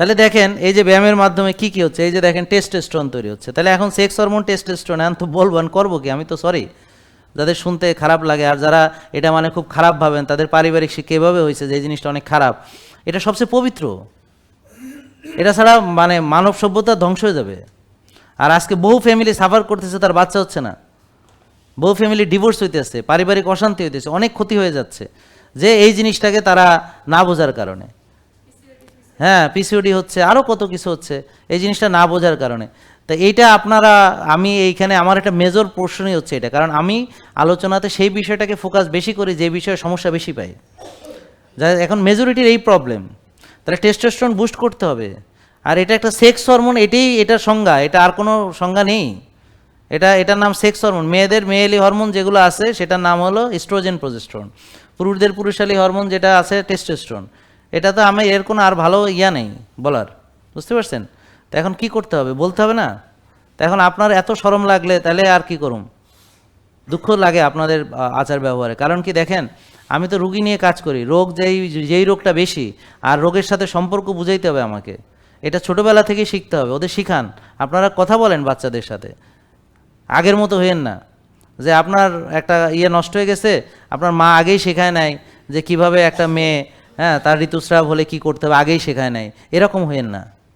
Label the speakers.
Speaker 1: তাহলে দেখেন, এই যে ব্যায়ামের মাধ্যমে কি কি হচ্ছে? এই যে দেখেন টেস্টোস্টেরন তৈরি হচ্ছে। তাহলে এখন সেক্স হরমোন টেস্টোস্টেরন এখন তো বলবেন করব কি? আমি তো সরি যাদের শুনতে খারাপ লাগে আর যারা এটা মানে খুব খারাপ ভাবেন, তাদের পারিবারিক শিক্ষা এভাবে হয়েছে যে এই জিনিসটা অনেক খারাপ। এটা সবচেয়ে পবিত্র। এটা ছাড়া মানে মানব সভ্যতা ধ্বংস হয়ে যাবে। আর আজকে বহু ফ্যামিলি সাফার করতেছে, তার বাচ্চা হচ্ছে না। বহু ফ্যামিলি ডিভোর্স হইতেছে পারিবারিক অশান্তি হইতেছে অনেক ক্ষতি হয়ে যাচ্ছে। যে এই জিনিসটাকে তারা না বোঝার কারণে। হ্যাঁ পিসিওডি হচ্ছে আরও কত কিছু হচ্ছে, এই জিনিসটা না বোঝার কারণে। তা এইটা আপনারা, আমি এইখানে আমার একটা মেজর প্রশ্নই হচ্ছে এটা, কারণ আমি আলোচনাতে সেই বিষয়টাকে ফোকাস বেশি করি যে বিষয়ে সমস্যা বেশি পাই। যা, এখন মেজরিটির এই প্রবলেম তাহলে টেস্টোস্টেরন বুস্ট করতে হবে। আর এটা একটা সেক্স হরমোন এটাই, এটার সংজ্ঞা, এটা আর কোনো সংজ্ঞা নেই। এটা, এটার নাম সেক্স হরমোন মেয়েদের মেয়েলি হরমোন যেগুলো আছে, সেটার নাম হলো ইস্ট্রোজেন প্রজেস্ট্রন পুরুষদের পুরুষালী হরমোন যেটা আছে টেস্টোস্টেরন এটা তো আমি এর কোনো আর ভালো ইয়া নেই বলার, বুঝতে পারছেন? তো এখন কি করতে হবে? বলতে হবে না? তো এখন আপনার এত সরম লাগলে তাহলে আর কি করুম? দুঃখ লাগে আপনাদের আচার ব্যবহারে। কারণ কি দেখেন, আমি তো রুগী নিয়ে কাজ করি, রোগ যেই যেই রোগটা বেশি, আর রোগের সাথে সম্পর্ক বুঝাইতে হবে আমাকে। এটা ছোটোবেলা থেকেই শিখতে হবে, ওদের শিখান। আপনারা কথা বলেন বাচ্চাদের সাথে। আগের মতো হইয়েন না। যে আপনার একটা ইয়ে নষ্ট হয়ে গেছে, আপনার মা আগেই শেখায় নাই যে কীভাবে একটা মেয়ে হ্যাঁ তার ঋতুস্রাব হলে কি করতে হবে? আগেই শেখায় নাই এরকম হইয়েন না।